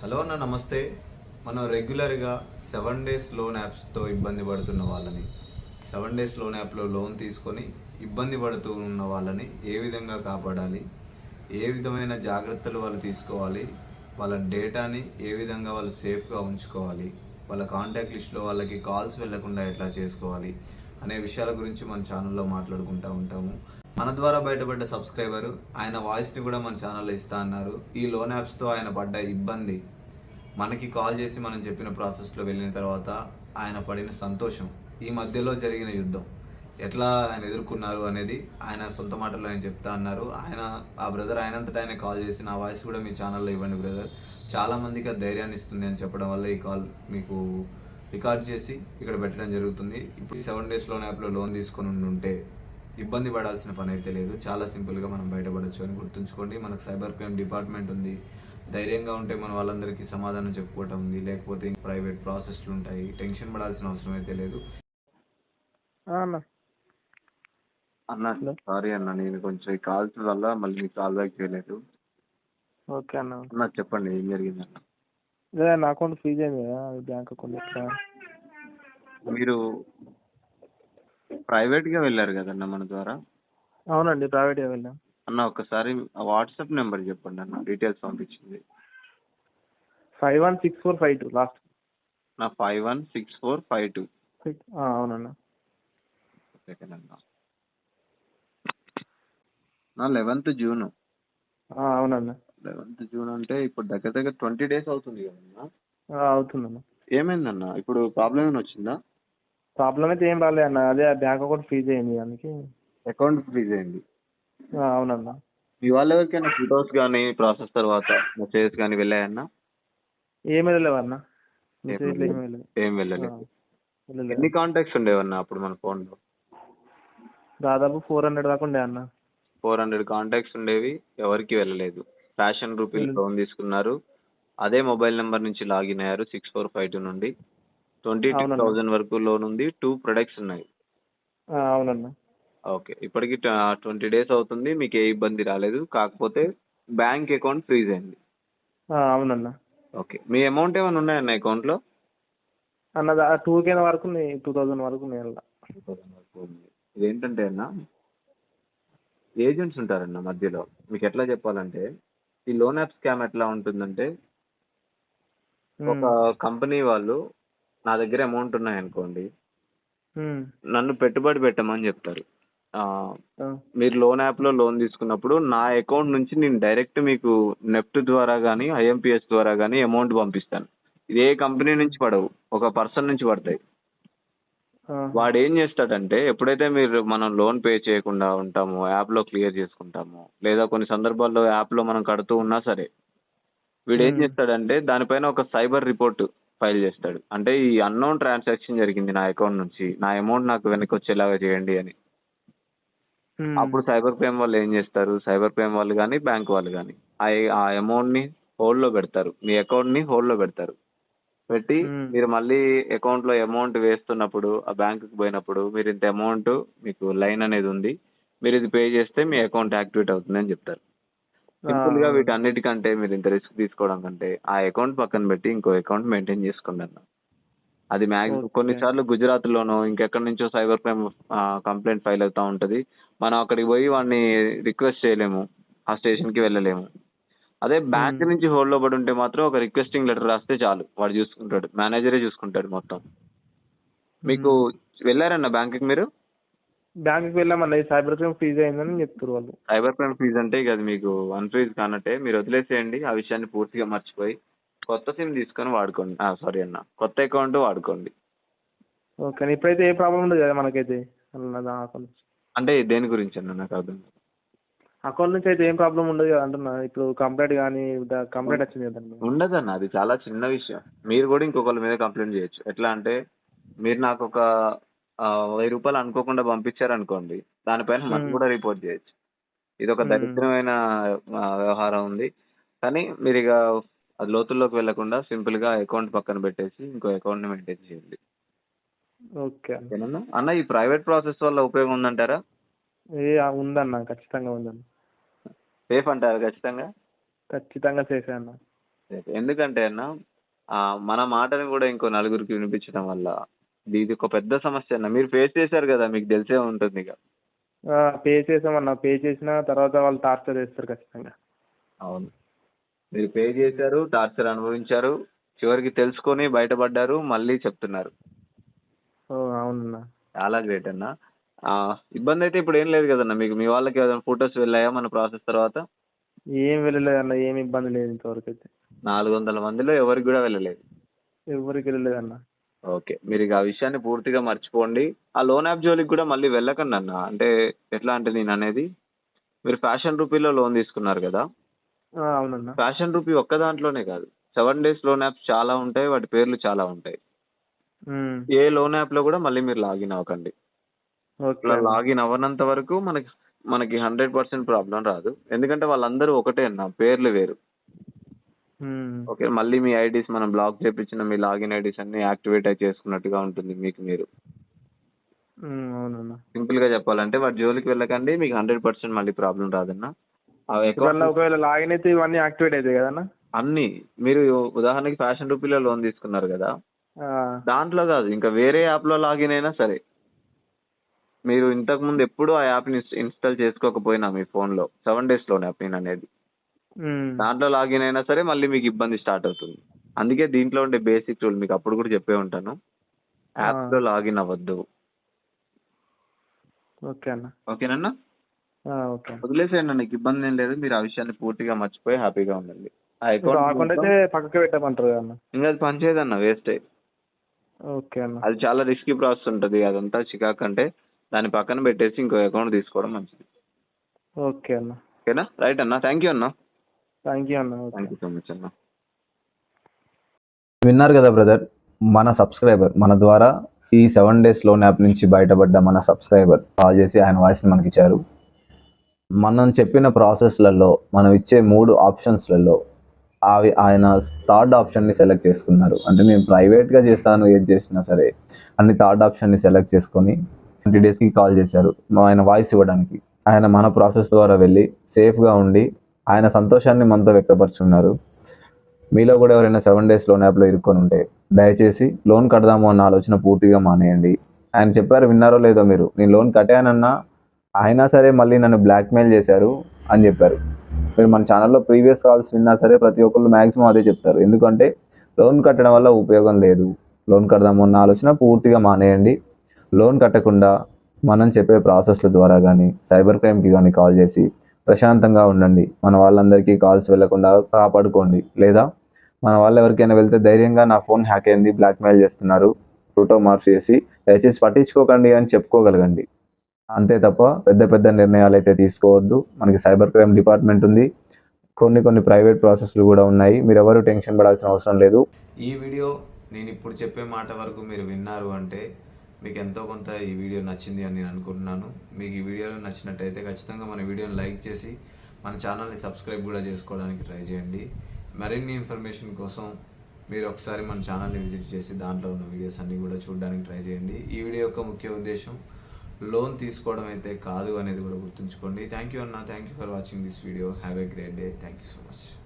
Hello అన్న నమస్తే. మనం రెగ్యులర్గా సెవెన్ డేస్ లోన్ యాప్స్తో ఇబ్బంది పడుతున్న వాళ్ళని సెవెన్ డేస్ లోన్ యాప్లో లోన్ తీసుకొని ఇబ్బంది పడుతూ ఉన్న వాళ్ళని ఏ విధంగా కాపాడాలి ఏ విధమైన జాగ్రత్తలు వాళ్ళు తీసుకోవాలి వాళ్ళ డేటాని ఏ విధంగా వాళ్ళు సేఫ్గా ఉంచుకోవాలి వాళ్ళ కాంటాక్ట్ లిస్ట్లో వాళ్ళకి కాల్స్ వెళ్ళకుండా ఎట్లా చేసుకోవాలి అనే విషయాల గురించి మన ఛానల్లో మాట్లాడుకుంటూ ఉంటాము. మన ద్వారా బయటపడ్డ సబ్స్క్రైబర్ ఆయన వాయిస్ని కూడా మన ఛానల్లో ఇస్తా అన్నారు. ఈ లోన్ యాప్స్తో ఆయన పడ్డ ఇబ్బంది మనకి కాల్ చేసి మనం చెప్పిన ప్రాసెస్లో వెళ్ళిన తర్వాత ఆయన పడిన సంతోషం ఈ మధ్యలో జరిగిన యుద్ధం. ఎట్లా ఆయన ఎదుర్కొన్నారు అనేది ఆయన సొంత మాటల్లో ఆయన చెప్తా అన్నారు. ఆయన ఆ బ్రదర్ ఆయనంతటా ఆయన కాల్ చేసి నా వాయిస్ కూడా మీ ఛానల్లో ఇవ్వండి బ్రదర్ చాలామందికి ఆ ధైర్యాన్ని ఇస్తుంది అని చెప్పడం వల్ల ఈ కాల్ మీకు రికార్డ్ చేసి ఇక్కడ పెట్టడం జరుగుతుంది. ఇప్పుడు సెవెన్ డేస్ లోన్ యాప్లో లోన్ తీసుకొని ఉంటే ఇబ్బంది పడాల్సిన పని అయితే లేదు. చాలా సింపుల్గా మనం బయటపడొచ్చు అని గుర్తుంచుకోండి. మనకు సైబర్ క్రైమ్ డిపార్ట్మెంట్ ఉంది. ధైర్యంగా ఉంటే మన వాళ్ళందరికీ సమాధానం చెప్పుకోవటం ఉంది. లేకపోతే ప్రైవేట్ ప్రాసెస్లు ఉంటాయి. టెన్షన్ పడాల్సిన అవసరం అయితే లేదు. అన్న. సారీ అన్న నేను కొంచెం ఈ కాల్స్ వల్ల మళ్ళీ మీకు కాల్ బ్యాక్ చేయలేదు. ఓకే అన్న. అన్న చెప్పండి ఏం జరిగింది అన్న? నా అకౌంట్ ఫ్రీజ్ అయింది కదా అది బ్యాంక్ అకౌంట్. ఎట్లా మీరు ప్రైవేట్గా వెళ్ళారు కదన్న మన ద్వారా? అవునండి ప్రైవేట్గా వెళ్ళాం. అన్న ఒకసారి వాట్సాప్ నెంబర్ చెప్పండి అన్న డీటెయిల్స్ పంపించింది. Five one six four five two last. నా five one six four five two. అవునన్న. సెకండ్ అన్న నా లెవెన్త్ జూన్. అవునన్న. లెవెన్త్ జూన్ అంటే ఇప్పుడు దగ్గర దగ్గర ట్వంటీ డేస్ అవుతుంది కదన్నా. అవుతుందన్న. ఏమైందన్న? ఇప్పుడు ప్రాబ్లం ఏమైనా వచ్చిందా? ప్రాబ్లం అయితే ఏం రాలే అన్న. అదే బ్యాంక్ అకౌంట్ ఫ్రీజ్ అయింది అందుకే. అకౌంట్ ఫ్రీజ్ అయింది. అవునన్న. మీ వాళ్ళ ఎవరికైనా ఫొటోస్ కానీ ప్రాసెస్ తర్వాత మెసేజెస్ కానీ వెళ్ళాయన్నా? ఏమి వెళ్ళలేవు అన్న ఏం వెళ్ళలేదు. ఏం. ఎన్ని కాంటాక్ట్స్ ఉండేవన్నా అప్పుడు మన ఫోన్లో దాదాపు ఫోర్ హండ్రెడ్ దాకా ఉండే అన్న. ఫోర్ హండ్రెడ్ కాంటాక్ట్స్ ఉండేవి ఎవరికి వెళ్ళలేదు. ఫ్యాషన్ వెళ్ళలేదు. లోన్ తీసుకున్నారు. అదే మొబైల్ నెంబర్ నుంచి లాగిన్ అయ్యారు సిక్స్ ఫోర్ ఫైవ్ టూ నుండి. ట్వంటీ టూ అవునన్నా. థౌజండ్ వరకు లోన్ ఉంది. టూ ప్రొడక్ట్స్ ఉన్నాయి. ఆ, అవునన్న. ఓకే. ఇప్పటికి ట్వంటీ డేస్ అవుతుంది. మీకు ఏ ఇబ్బంది రాలేదు. కాకపోతే బ్యాంక్ అకౌంట్ ఫ్రీజ్ అయింది. ఆ, అవునన్న. ఓకే. మీ అమౌంట్ ఏమైనా ఉన్నాయన్న అకౌంట్లో? అన్న టూ కే వరకు ఉన్నాయి. టూ థౌజండ్ వరకు ఉన్నాయి అందులో. ఇదేంటంటే అన్న ఏజెంట్స్ ఉంటారన్న మధ్యలో. మీకు ఎట్లా చెప్పాలంటే ఈ లోన్ యాప్ స్కామ్ ఎట్లా ఉంటుందంటే ఒక కంపెనీ వాళ్ళు నా దగ్గర అమౌంట్ ఉన్నాయనుకోండి నన్ను పెట్టుబడి పెట్టమని చెప్తారు. మీరు లోన్ యాప్లో లోన్ తీసుకున్నప్పుడు నా అకౌంట్ నుంచి నేను డైరెక్ట్ మీకు నెఫ్ట్ ద్వారా కానీ ఐఎంపిఎస్ ద్వారా కానీ అమౌంట్ పంపిస్తాను. ఇది ఏ కంపెనీ నుంచి పడవు ఒక పర్సన్ నుంచి పడతాయి. వాడు ఏం చేస్తాడంటే ఎప్పుడైతే మీరు మనం లోన్ పే చేయకుండా ఉంటామో యాప్లో క్లియర్ చేసుకుంటామో లేదా కొన్ని సందర్భాల్లో యాప్లో మనం కడుతూ ఉన్నా సరే వీడు ఏం. చేస్తాడంటే దానిపైన ఒక సైబర్ రిపోర్ట్ ఫైల్ చేస్తాడు. అంటే ఈ అన్నోన్ ట్రాన్సాక్షన్ జరిగింది నా అకౌంట్ నుంచి. నా అమౌంట్ నాకు వెనక్కి వచ్చేలాగా చేయండి అని. ఉమ్, అప్పుడు సైబర్ క్రైమ్ వాళ్ళు ఏం చేస్తారు? సైబర్ క్రైమ్ వాళ్ళు కానీ బ్యాంక్ వాళ్ళు కానీ ఆ ఆ అమౌంట్ని హోల్డ్లో పెడతారు. మీ అకౌంట్ని హోల్డ్లో పెడతారు. పెట్టి Hmm. మీరు మళ్ళీ అకౌంట్లో అమౌంట్ వేస్తున్నప్పుడు ఆ బ్యాంకుకి పోయినప్పుడు మీరు ఇంత అమౌంట్ మీకు లైన్ అనేది ఉంది. మీరు ఇది పే చేస్తే మీ అకౌంట్ యాక్టివేట్ అవుతుంది అని చెప్తారు. సింపుల్గా వీటన్నిటికంటే మీరు ఇంత రిస్క్ తీసుకోవడం కంటే ఆ అకౌంట్ పక్కన పెట్టి ఇంకో అకౌంట్ మెయింటైన్ చేసుకోండి అన్న అది మ్యాక్సిమం. కొన్నిసార్లు గుజరాత్ లోనో ఇంకెక్కడి నుంచో సైబర్ క్రైమ్ కంప్లైంట్ ఫైల్ అవుతూ ఉంటది. మనం అక్కడికి పోయి వాడిని రిక్వెస్ట్ చేయలేము. ఆ స్టేషన్కి వెళ్ళలేము. అదే బ్యాంక్. నుంచి హోల్డ్లో పడి ఉంటే మాత్రం ఒక రిక్వెస్టింగ్ లెటర్ రాస్తే చాలు. వాడు చూసుకుంటాడు. మేనేజరే చూసుకుంటాడు మొత్తం. మీకు వెళ్ళారన్న బ్యాంక్ మీరు? బ్యాంకుకి వెళ్ళామన్న ఈ సైబర్ క్రైమ్ ఫ్రీజ్ అయిందని చెప్తారు వాళ్ళు. సైబర్ క్రైమ్ ఫీజ్ అంటే ఇక అది మీకు అన్ఫ్రీజ్ కానట్టే మీరు వదిలేసేయండి ఆ విషయాన్ని పూర్తిగా మర్చిపోయి కొత్త సిమ్ తీసుకొని వాడుకోండి. సారీ అన్న. కొత్త అకౌంట్ వాడుకోండి. ఓకే ఇప్పుడైతే ఏ ప్రాబ్లం ఉండదు కదా మనకైతే? అంటే దేని గురించి అన్న నాకు అర్థం. అకౌంట్ నుంచి అయితే ఏం ప్రాబ్లం ఉండదు కదా అంటున్నా. ఇప్పుడు కంప్లైంట్ కానీ కంప్లైంట్ వచ్చింది కదండి ఉండదన్న అది చాలా చిన్న విషయం. మీరు కూడా ఇంకొకరి మీద కంప్లైంట్ చేయొచ్చు. ఎట్లా అంటే మీరు నాకు ఒక వెయ్యి రూపాయలు అనుకోకుండా పంపించారనుకోండి దానిపైన మనం. కూడా రిపోర్ట్ చేయొచ్చు. ఇది ఒక. దరిద్రమైన ఆ, వ్యవహారం ఉంది. కానీ మీరు ఇక అది లోతుల్లోకి వెళ్ళకుండా సింపుల్గా అకౌంట్ పక్కన పెట్టేసి ఇంకో అకౌంట్ని మెయింటైన్ చేయండి. ఓకే అన్న ఓకేనా అన్న ఈ ప్రైవేట్ ప్రాసెస్ వల్ల ఉపయోగం ఉందంటారా? ఏ ఆ, ఉందన్న ఖచ్చితంగా ఉందన్న. సేఫ్ అంటారా ఖచ్చితంగా? ఖచ్చితంగా చేసే అన్న. ఎందుకంటే అన్న ఆ, మన మాటని కూడా ఇంకో నలుగురికి వినిపించడం వల్ల ఇది ఒక పెద్ద సమస్య అన్న. మీరు ఫేస్ చేశారు కదా మీకు తెలిసే ఉంటుంది ఇక. పే చేసామన్న. పే చేసిన తర్వాత వాళ్ళు టార్చర్ చేస్తారు ఖచ్చితంగా. అవును. మీరు పే చేశారు టార్చర్ అనుభవించారు చివరికి తెలుసుకొని బయటపడ్డారు మళ్ళీ చెప్తున్నారు. ఓ అవునన్నా. చాలా గ్రేట్ అన్న. ఆ, ఇబ్బంది అయితే ఇప్పుడు ఏం లేదు కదన్న మీకు మీ వాళ్ళకి ఏదైనా ఫొటోస్ వెళ్ళాయా మన ప్రాసెస్ తర్వాత? ఏం వెళ్ళలేదు అన్న ఏం ఇబ్బంది లేదు ఇంతవరకు అయితే నాలుగు వందల మందిలో ఎవరికి కూడా వెళ్ళలేదు. ఎవరికి వెళ్ళలేదు అన్న ఓకే. మీరు ఇక ఆ విషయాన్ని పూర్తిగా మర్చిపోండి. ఆ లోన్ యాప్ జోలికి కూడా మళ్ళీ వెళ్ళకండి అన్న. అంటే ఎట్లా అంటే నేను అనేది మీరు ఫ్యాషన్ రూపీలో లోన్ తీసుకున్నారు కదా? అవునన్నా. ఫ్యాషన్ రూపీ ఒక్క దాంట్లోనే కాదు. సెవెన్ డేస్ లోన్ యాప్స్ చాలా ఉంటాయి వాటి పేర్లు చాలా ఉంటాయి. ఏ లోన్ యాప్లో కూడా మళ్ళీ మీరు లాగిన్ అవ్వకండి. ఇట్లా. లాగిన్ అవ్వనంత వరకు మనకి మనకి హండ్రెడ్ పర్సెంట్ ప్రాబ్లం రాదు. ఎందుకంటే వాళ్ళందరూ ఒకటే అన్న పేర్లు వేరు. ఓకే మళ్ళీ మీ ఐడీస్ మనం బ్లాక్ చేపించిన మీ లాగిన్ ఐడీస్ అన్ని యాక్టివేట్ అయి చేసుకున్నట్టుగా ఉంటుంది మీకు మీరు. అవునన్నా. సింపుల్గా చెప్పాలంటే వాటి జోలికి వెళ్ళకండి మీకు హండ్రెడ్ పర్సెంట్ మళ్ళీ ప్రాబ్లం రాదన్న. ఒకవేళ లాగిన్ అయితే ఇవన్నీ యాక్టివేట్ అవుతాయి కదన్నా? అన్ని. మీరు ఉదాహరణకి ఫ్యాషన్ రూపీలో లోన్ తీసుకున్నారు కదా? దాంట్లో కాదు ఇంకా వేరే యాప్లో లాగిన్ అయినా సరే. మీరు ఇంతకు ముందు ఎప్పుడు ఆ యాప్ని ఇన్స్టాల్ చేసుకోకపోయినా మీ ఫోన్లో సెవెన్ డేస్ లోన్ యాప్ నేను అనేది. దాంట్లో లాగిన్ అయినా సరే మళ్ళీ మీకు ఇబ్బంది స్టార్ట్ అవుతుంది. అందుకే దీంట్లో ఉండే బేసిక్ రూల్ మీకు అప్పుడు కూడా చెప్పే ఉంటాను. యాప్లో లాగిన్ అవ్వద్దు. ఓకే అన్న. ఓకేనన్నా అన్న. వదిలేసేయండి నీకు ఇబ్బంది ఏం లేదు. మీరు ఆ విషయాన్ని పూర్తిగా మర్చిపోయి హ్యాపీగా ఉండండి. పక్కకి పెట్టమంటారు అన్న. ఇంకా అది పనిచేయదన్న వేస్టే ఓకే అన్న. అది చాలా రిస్కీ ప్రాసెస్ ఉంటుంది. అదంతా చికాక్ అంటే దాన్ని పక్కన పెట్టేసి ఇంకో అకౌంట్ తీసుకోవడం మంచిది. ఓకే అన్న. ఓకేనా? రైట్ అన్న. థ్యాంక్ యూ అన్న. థ్యాంక్ యూ అన్న okay. Thank you so much అన్న. విన్నారు కదా బ్రదర్ మన సబ్స్క్రైబర్ మన ద్వారా ఈ సెవెన్ డేస్ లోన్ యాప్ నుంచి బయటపడ్డ మన సబ్స్క్రైబర్ కాల్ చేసి ఆయన వాయిస్ని మనకి ఇచ్చారు మనం చెప్పిన ప్రాసెస్లలో మనం ఇచ్చే మూడు ఆప్షన్స్లలో అవి ఆయన థర్డ్ ఆప్షన్ని సెలెక్ట్ చేసుకున్నారు. అంటే నేను ప్రైవేట్గా చేస్తాను ఏది చేసినా సరే అన్ని థర్డ్ ఆప్షన్ని సెలెక్ట్ చేసుకొని ట్వంటీ డేస్కి కాల్ చేశారు. ఆయన వాయిస్ ఇవ్వడానికి. ఆయన మన ప్రాసెస్ ద్వారా వెళ్ళి సేఫ్గా ఉండి ఆయన సంతోషాన్ని మనతో వ్యక్తపరుచున్నారు. మీలో కూడా ఎవరైనా సెవెన్ డేస్ లోన్ యాప్లో ఇరుక్కొని ఉంటే దయచేసి లోన్ కడదాము అన్న ఆలోచన పూర్తిగా మానేయండి. ఆయన చెప్పారు విన్నారో లేదో మీరు? నేను లోన్ కట్టానన్నా అయినా సరే మళ్ళీ నన్ను బ్లాక్మెయిల్ చేశారు అని చెప్పారు. మీరు మన ఛానల్లో ప్రీవియస్ కాల్స్ విన్నా సరే ప్రతి ఒక్కళ్ళు మ్యాక్సిమం అదే చెప్తారు. ఎందుకంటే లోన్ కట్టడం వల్ల ఉపయోగం లేదు. లోన్ కడదాము అన్న ఆలోచన పూర్తిగా మానేయండి. లోన్ కట్టకుండా మనం చెప్పే ప్రాసెస్ల ద్వారా కానీ సైబర్ క్రైమ్కి కానీ కాల్ చేసి ప్రశాంతంగా ఉండండి. మన వాళ్ళందరికీ కాల్స్ వెళ్ళకుండా కాపాడుకోండి. లేదా మన వాళ్ళు ఎవరికైనా వెళ్తే ధైర్యంగా నా ఫోన్ హ్యాక్ అయింది బ్లాక్మెయిల్ చేస్తున్నారు ఫోటో మార్క్స్ చేసి దయచేసి పట్టించుకోకండి అని చెప్పుకోగలగండి. అంతే తప్ప పెద్ద పెద్ద నిర్ణయాలు అయితే తీసుకోవద్దు. మనకి సైబర్ క్రైమ్ డిపార్ట్మెంట్ ఉంది. కొన్ని కొన్ని ప్రైవేట్ ప్రాసెస్లు కూడా ఉన్నాయి. మీరు ఎవరు టెన్షన్ పడాల్సిన అవసరం లేదు. ఈ వీడియో నేను ఇప్పుడు చెప్పే మాట వరకు మీరు విన్నారు అంటే మీకు ఎంతో కొంత ఈ వీడియో నచ్చింది అని నేను అనుకుంటున్నాను. మీకు ఈ వీడియోలో నచ్చినట్టయితే ఖచ్చితంగా మన వీడియోని లైక్ చేసి మన ఛానల్ని సబ్స్క్రైబ్ కూడా చేసుకోవడానికి ట్రై చేయండి. మరిన్ని ఇన్ఫర్మేషన్ కోసం మీరు ఒకసారి మన ఛానల్ని విజిట్ చేసి దాంట్లో ఉన్న వీడియోస్ అన్నీ కూడా చూడడానికి ట్రై చేయండి. ఈ వీడియో యొక్క ముఖ్య ఉద్దేశం లోన్ తీసుకోవడం అయితే కాదు అనేది కూడా గుర్తుంచుకోండి. థ్యాంక్ యూ అన్న thank you for watching this video have a great day thank you so much